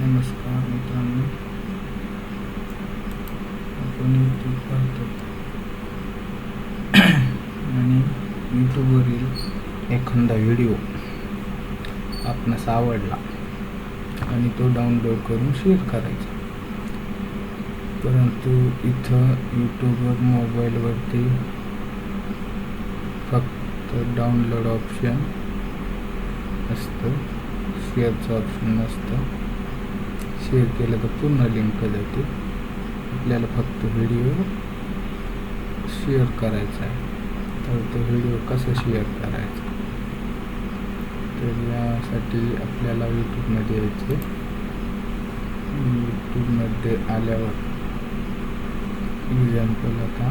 नमस्कार मित्रांनो. आपण यूट्यूब पाहतो. आणि यूट्यूबवरील एखादा व्हिडिओ आपणास आवडला आणि तो डाउनलोड करून शेअर करायचा. परंतु इथं यूट्यूबवर मोबाईलवरती फक्त डाउनलोड ऑप्शन असतं शेअरचं ऑप्शन नसतं. शेअर केलं तर पूर्ण लिंक जाते. आपल्याला फक्त व्हिडिओ शेअर करायचा आहे. तर तो व्हिडिओ कसा शेअर करायचा? तर यासाठी आपल्याला यूट्यूबमध्ये यायचे यूट्यूबमध्ये आल्यावर एक्झाम्पल आता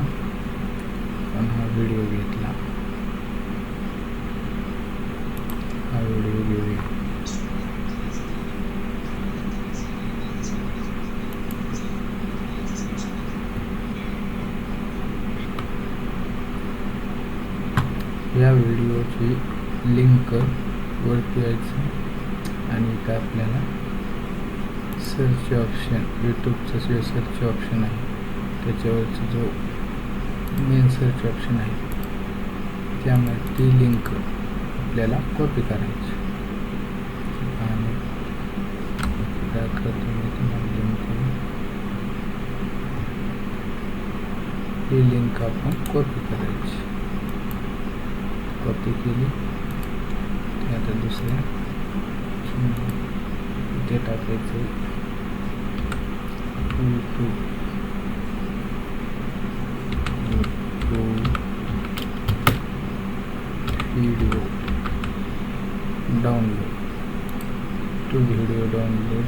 आपण हा व्हिडिओ घेतला हा व्हिडिओ घेऊया या व्हिडिओची लिंक वरती यायचं आणि इथं आपल्याला सर्च ऑप्शन यूट्यूबचं जे सर्च ऑप्शन आहे त्याच्यावरचा जो मेन सर्च ऑप्शन आहे त्यामध्ये ती लिंक आपल्याला कॉपी करायची. आणि दाखवतो मी तुम्हाला लिंक ही लिंक आपण कॉपी करायची. कॉपी केली ते आता दुसऱ्या इथे टाकायचं YouTube YouTube video download. To video download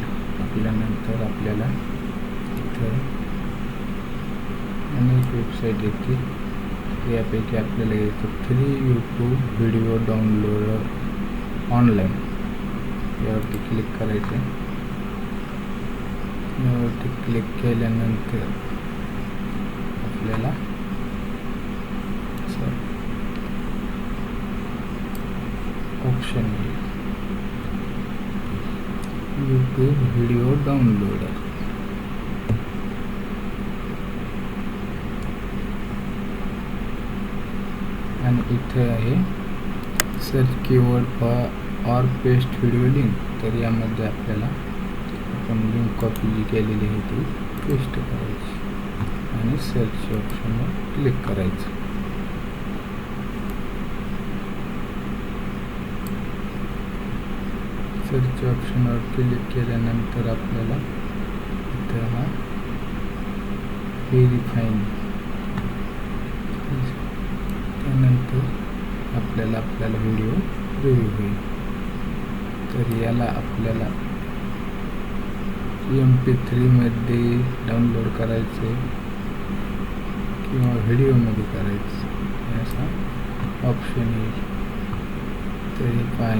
केल्यानंतर आपल्याला इथं अनेक वेबसाईट येतील यापैकी आपल्याला येतं free YouTube video download online यावरती क्लिक करायचे यावरती क्लिक केल्यानंतर आपल्याला ऑप्शन येईल. यूट्यूब व्हिडिओ आहे आणि इथे आहे search keyword for or paste video link तर यामध्ये आपल्याला आपण लिंक कॉपी जी केलेली आहे ती पेस्ट करायची आणि सर्च ऑप्शनवर क्लिक करायचं. सर्च ऑप्शनवर क्लिक केल्यानंतर आपल्याला इथं हा व्हेरीफाईंग त्यानंतर आपल्याला आपल्याला व्हिडिओ रिव्ह्यू होईल तर याला आपल्याला एम पी थ्रीमध्ये डाउनलोड करायचे किंवा व्हिडिओमध्ये करायचं. असा ऑप्शन येईल तर हे पहा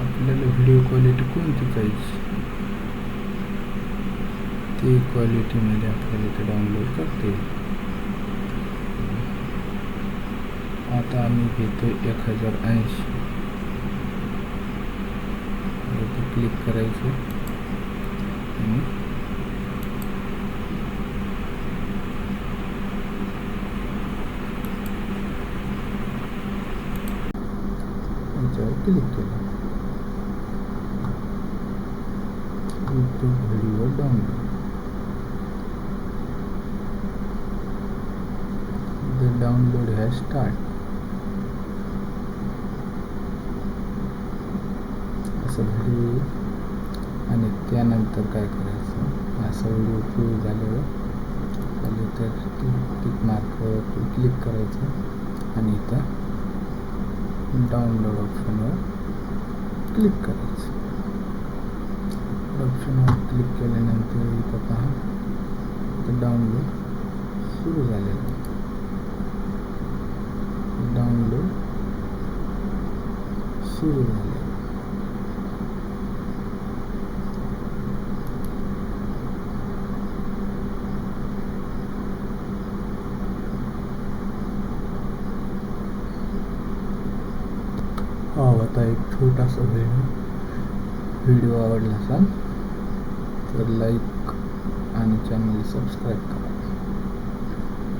आपल्याला व्हिडिओ क्वालिटी कोणती पाहिजे? ती क्वालिटीमध्ये आपल्याला इथे डाउनलोड करता येईल. आता आम्ही घेतो एक हज़ार ऐंशी वरती क्लिक आणि याच्यावर क्लिक केलं यूट्यूब डाउनलोड। the download सगळी आणि त्यानंतर काय करायचं? असा व्हिडिओ पूर्ण झाल्यावर झाले तर टिक मार्कवर क्लिक करायचं आणि इथं डाउनलोड ऑप्शनवर क्लिक करायचं. ऑप्शनवर क्लिक केल्यानंतर इथं पहा तर डाउनलोड सुरू झालेलं डाउनलोड सुरू झाले हा होता एक छोटासा व्हिडिओ व्हिडिओ आवडला असाल तर लाईक आणि चॅनल सबस्क्राईब करा.